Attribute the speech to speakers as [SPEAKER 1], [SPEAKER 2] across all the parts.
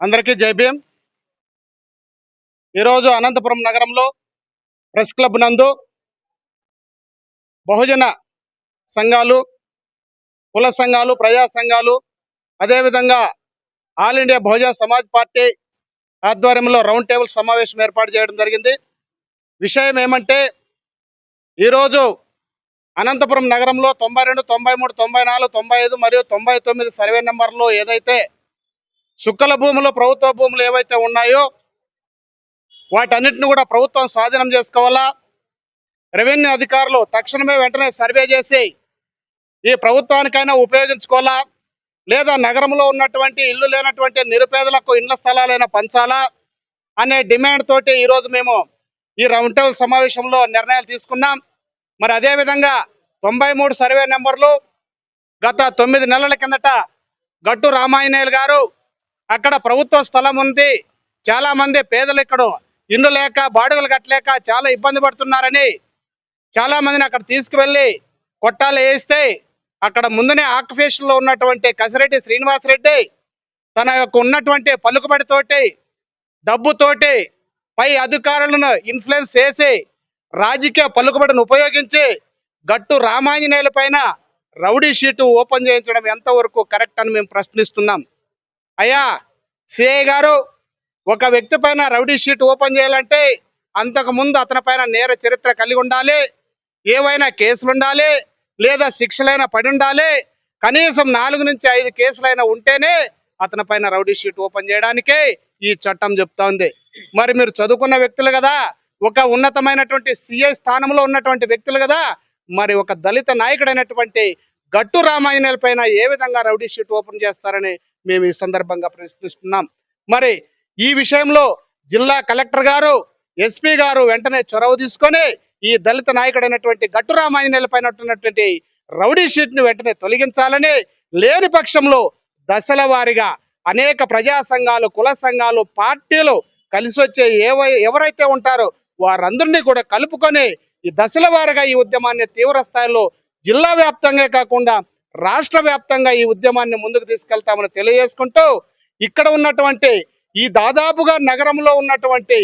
[SPEAKER 1] అందరికీ జైభీం ఈరోజు అనంతపురం నగరంలో ప్రెస్ క్లబ్ నందు బహుజన సంఘాలు కుల సంఘాలు ప్రజా సంఘాలు అదేవిధంగా All India Bahujan Samaj Party ఆధ్వర్యంలో రౌండ్ టేబుల్ సమావేశం ఏర్పాటు చేయడం జరిగింది. విషయం ఏమంటే ఈరోజు అనంతపురం నగరంలో తొంభై రెండు తొంభై మూడు తొంభై నాలుగు తొంభై ఐదు మరియు తొంభై తొమ్మిది సర్వే నెంబర్లో ఏదైతే సుక్కల భూములు ప్రభుత్వ భూములు ఏవైతే ఉన్నాయో వాటన్నిటిని కూడా ప్రభుత్వం స్వాధీనం చేసుకోవాలా? రెవెన్యూ అధికారులు తక్షణమే వెంటనే సర్వే చేసి ఈ ప్రభుత్వానికైనా ఉపయోగించుకోవాలా? లేదా నగరంలో ఉన్నటువంటి ఇల్లు లేనటువంటి నిరుపేదలకు ఇళ్ళ స్థలాలైనా పంచాలా? అనే డిమాండ్ తోటి ఈరోజు మేము ఈ రౌండ్ టేబుల్ సమావేశంలో నిర్ణయాలు తీసుకున్నాం. మరి అదేవిధంగా తొంభై మూడు సర్వే నెంబర్లు గత తొమ్మిది నెలల కిందట గట్టు రామాయణేయులు గారు అక్కడ ప్రభుత్వ స్థలం ఉంది. చాలా మంది పేదలు ఇక్కడ ఇండ్లు లేక బాడుగలు కట్టలేక చాలా ఇబ్బంది పడుతున్నారని చాలా మందిని అక్కడ తీసుకువెళ్ళి కొట్టాలు వేస్తే అక్కడ ముందునే ఆక్యుపేషన్లో ఉన్నటువంటి కసిరెడ్డి శ్రీనివాసరెడ్డి తన యొక్క ఉన్నటువంటి పలుకుబడితోటి డబ్బుతోటి పై అధికారులను ఇన్ఫ్లుయెన్స్ చేసి రాజకీయ పలుకుబడిని ఉపయోగించి గట్టు రామాంజనేయుల పైన రౌడీ షీటు ఓపెన్ చేయించడం ఎంతవరకు కరెక్ట్ అని మేము ప్రశ్నిస్తున్నాం. అయ్యా సిఐ గారు ఒక వ్యక్తి పైన రౌడీ షీట్ ఓపెన్ చేయాలంటే అంతకు ముందు అతని పైన నేర చరిత్ర కలిగి ఉండాలి ఏవైనా కేసులు ఉండాలి లేదా శిక్షలైనా పడి ఉండాలి కనీసం నాలుగు నుంచి ఐదు కేసులైనా ఉంటేనే అతని పైన రౌడీ షీట్ ఓపెన్ చేయడానికే ఈ చట్టం చెప్తోంది. మరి మీరు చదువుకున్న వ్యక్తులు కదా ఒక ఉన్నతమైనటువంటి సిఐ స్థానంలో ఉన్నటువంటి వ్యక్తులు కదా మరి ఒక దళిత నాయకుడైనటువంటి గట్టు రామాయణాల పైన ఏ విధంగా రౌడీ షీట్ ఓపెన్ చేస్తారని మేము ఈ సందర్భంగా ప్రశ్నిస్తున్నాం. మరి ఈ విషయంలో జిల్లా కలెక్టర్ గారు ఎస్పీ గారు వెంటనే చొరవ తీసుకొని ఈ దళిత నాయకుడైనటువంటి గట్టు రామాంజనేయుల పైన ఉన్నటువంటి రౌడీ షీట్ను వెంటనే తొలగించాలని లేని పక్షంలో దశల అనేక ప్రజా సంఘాలు కుల సంఘాలు పార్టీలు కలిసి వచ్చే ఏవై ఎవరైతే ఉంటారో వారందరినీ కూడా కలుపుకొని ఈ దశల ఈ ఉద్యమాన్ని తీవ్ర స్థాయిలో జిల్లా వ్యాప్తంగా కాకుండా రాష్ట్ర వ్యాప్తంగా ఈ ఉద్యమాన్ని ముందుకు తీసుకెళ్తామని తెలియజేసుకుంటూ ఇక్కడ ఉన్నటువంటి ఈ దాదాపుగా నగరంలో ఉన్నటువంటి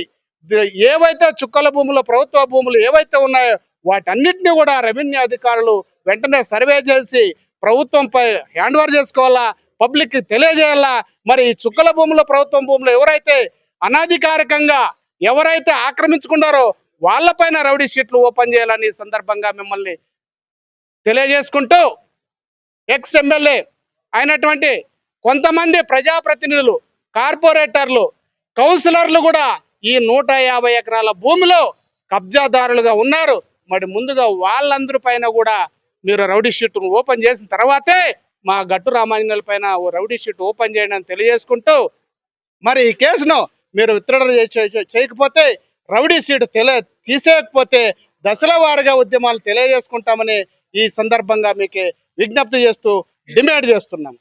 [SPEAKER 1] ఏవైతే చుక్కల భూములు ప్రభుత్వ భూములు ఏవైతే ఉన్నాయో వాటన్నిటిని కూడా రెవెన్యూ అధికారులు వెంటనే సర్వే చేసి ప్రభుత్వంపై హ్యాండ్ ఓవర్ చేసుకోవాలా? పబ్లిక్కి తెలియజేయాలా? మరి ఈ చుక్కల భూములు ప్రభుత్వం భూములు ఎవరైతే అనధికారికంగా ఎవరైతే ఆక్రమించుకున్నారో వాళ్ళపైన రౌడీ షీట్లు ఓపెన్ చేయాలని సందర్భంగా మిమ్మల్ని తెలియజేసుకుంటూ ఎక్స్ ఎమ్మెల్యే అయినటువంటి కొంతమంది ప్రజాప్రతినిధులు కార్పొరేటర్లు కౌన్సిలర్లు కూడా ఈ నూట యాభై ఎకరాల భూమిలో కబ్జాదారులుగా ఉన్నారు. మరి ముందుగా వాళ్ళందరి పైన కూడా మీరు రౌడీ షీట్ను ఓపెన్ చేసిన తర్వాతే మా గట్టు రామాంజనేయుల పైన ఓ రౌడీ షీట్ ఓపెన్ చేయండి అని తెలియజేసుకుంటూ మరి ఈ కేసును మీరు విత్డ్రా చేయకపోతే రౌడీ షీట్ తెలియ తీసేయకపోతే దశల వారీగా ఉద్యమాలు తెలియజేసుకుంటామని ఈ సందర్భంగా మీకు విజ్ఞప్తి చేస్తూ డిమాండ్ చేస్తున్నాం.